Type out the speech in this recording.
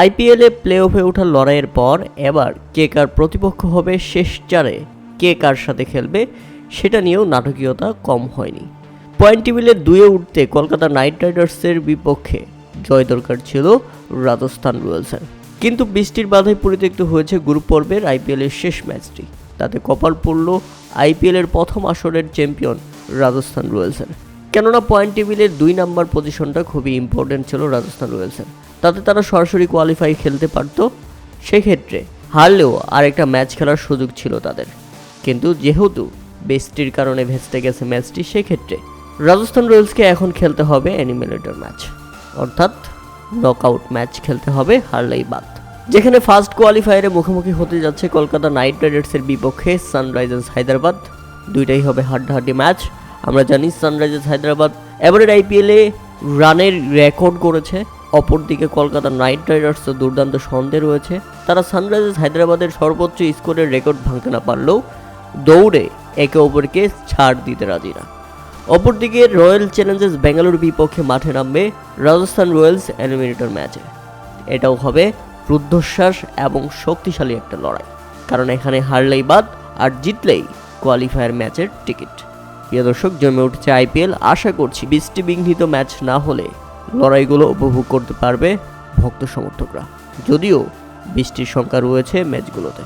আইপিএলে প্লে অফে ওঠার লড়াইয়ের পর এবার কে কার প্রতিপক্ষ হবে শেষ চারে? কে কার সাথে খেলবে? সেটা নিয়েও নাটকীয়তা কম হয়নি। পয়েন্ট টেবিলে দুয়ে উঠতে কলকাতা নাইট রাইডার্সের বিপক্ষে জয় দরকার ছিল রাজস্থান রয়্যালসের। কিন্তু বৃষ্টির বাধায় পরিত্যক্ত হয়েছে গ্রুপ পর্বের আইপিএলের শেষ ম্যাচটি। তাতে কপাল পড়ল আইপিএলের প্রথম আসরের চ্যাম্পিয়ন রাজস্থান রয়্যালসের। কেননা পয়েন্ট টেবিলের দুই নাম্বার পজিশনটা খুবই ইম্পর্টেন্ট ছিল রাজস্থান রয়্যালসের। তাতে তারা সরাসরি কোয়ালিফাই খেলতে পারত। সেক্ষেত্রে হারলেও আরেকটা ম্যাচ খেলার সুযোগ ছিল তাদের। কিন্তু যেহেতু বৃষ্টির কারণে ভেস্তে গেছে ম্যাচটি সেক্ষেত্রে রাজস্থান রয়্যালসকে এখন খেলতে হবে অ্যানিমেলেটর ম্যাচ অর্থাৎ নকআউট ম্যাচ খেলতে হবে হারলেই বাদ। যেখানে ফার্স্ট কোয়ালিফায়ারে মুখোমুখি হতে যাচ্ছে কলকাতা নাইট রাইডার্সের বিপক্ষে সানরাইজার্স হায়দ্রাবাদ। দুইটাই হবে হাড্ডাহাড্ডি ম্যাচ আমরা জানি সানরাইজার্স হায়দ্রাবাদ এবারের আইপিএলে রানের রেকর্ড করেছে। অপরদিকে কলকাতা নাইট রাইডার্স দুর্দান্ত সন্দেহ রয়েছে। তারা সানরাইজার্স হায়দ্রাবাদের সর্বোচ্চ স্কোরের রেকর্ড ভাঙতে না পারলেও দৌড়ে একে অপরকে ছাড় দিতে রাজি না। অপরদিকে রয়্যাল চ্যালেঞ্জার্স বেঙ্গালুরু বিপক্ষে মাঠে নামবে রাজস্থান রয়্যালস এলিমিনেটর ম্যাচে। এটাও হবে রুদ্ধশ্বাস এবং শক্তিশালী একটা লড়াই। কারণ এখানে হারলেই বাদ আর জিতলেই কোয়ালিফায়ার ম্যাচের টিকিট। প্রিয় দর্শক, জমে উঠেছে আইপিএল আশা করছি বৃষ্টি বিঘ্নিত ম্যাচ না হলে লড়াইগুলো উপভোগ করতে পারবে ভক্ত সমর্থকরা। যদিও বৃষ্টির সংখ্যা রয়েছে ম্যাচগুলোতে।